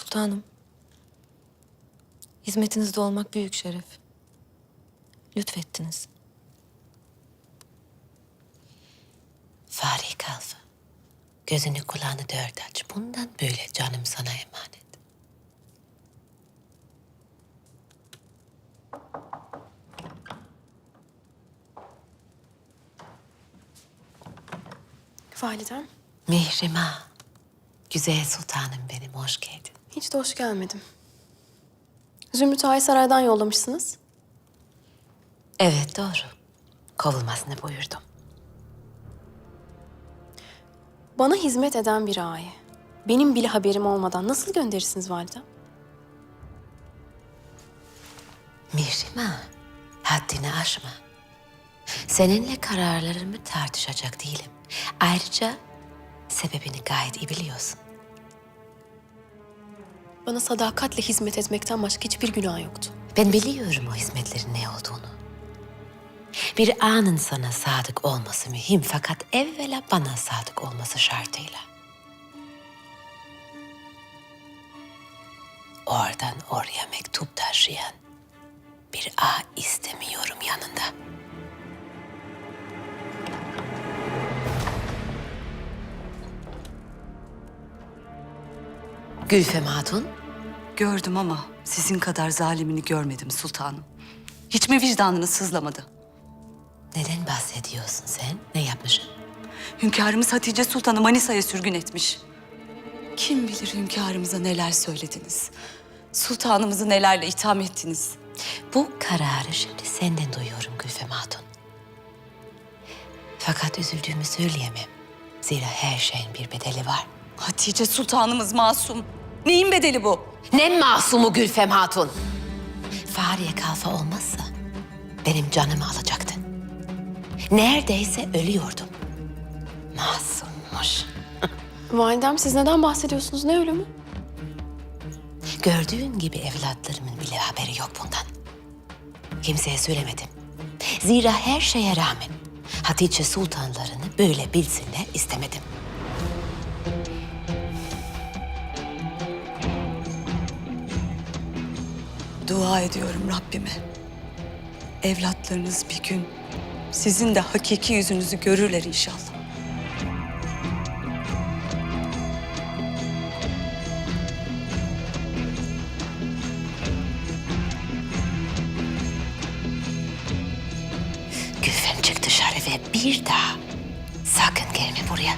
Sultanım. Hizmetinizde olmak büyük şeref. Lütfettiniz. Fahri Kalfa. Gözünü kulağını dört aç. Bundan böyle canım sana emanet. Validem, Mihrima. Güzel sultanım benim, hoş geldin. Hiç de hoş gelmedim. Zümrüt Ağa'yı saraydan yollamışsınız. Evet doğru. Kovulmasını buyurdum. Bana hizmet eden bir ağayı, benim bile haberim olmadan nasıl gönderirsiniz validem? Mihrima, haddini aşma. Seninle kararlarımı tartışacak değilim. Ayrıca sebebini gayet iyi biliyorsun. Bana sadakatle hizmet etmekten başka hiçbir günah yoktu. Ben biliyorum o hizmetlerin ne olduğunu. Bir anın sana sadık olması mühim fakat evvela bana sadık olması şartıyla. Oradan oraya mektup taşıyan Gülfem Hatun, Gördüm ama sizin kadar zalimini görmedim sultanım. Hiç mi vicdanınız sızlamadı? neden bahsediyorsun sen? Ne yapmışım? Hünkârımız Hatice Sultan'ı Manisa'ya sürgün etmiş. Kim bilir hünkârımıza neler söylediniz. Sultanımızı nelerle itham ettiniz. Bu kararı şimdi senden duyuyorum Gülfem Hatun. Fakat üzüldüğümü söyleyemem. Zira her şeyin bir bedeli var. Hatice Sultanımız masum. Neyin bedeli bu? Ne masumu Gülfem Hatun? Fahriye kalfa olmazsa benim canımı alacaktın. Neredeyse ölüyordum. Masummuş. Validem siz neden bahsediyorsunuz? Ne ölümü? Gördüğün gibi evlatlarımın bile haberi yok bundan. Kimseye söylemedim. Zira her şeye rağmen Hatice sultanlarını böyle bilsinler istemedim. Dua ediyorum Rabbime. Evlatlarınız bir gün sizin de hakiki yüzünüzü görürler inşallah. Gülfem çık dışarı ve bir daha sakın gelme buraya.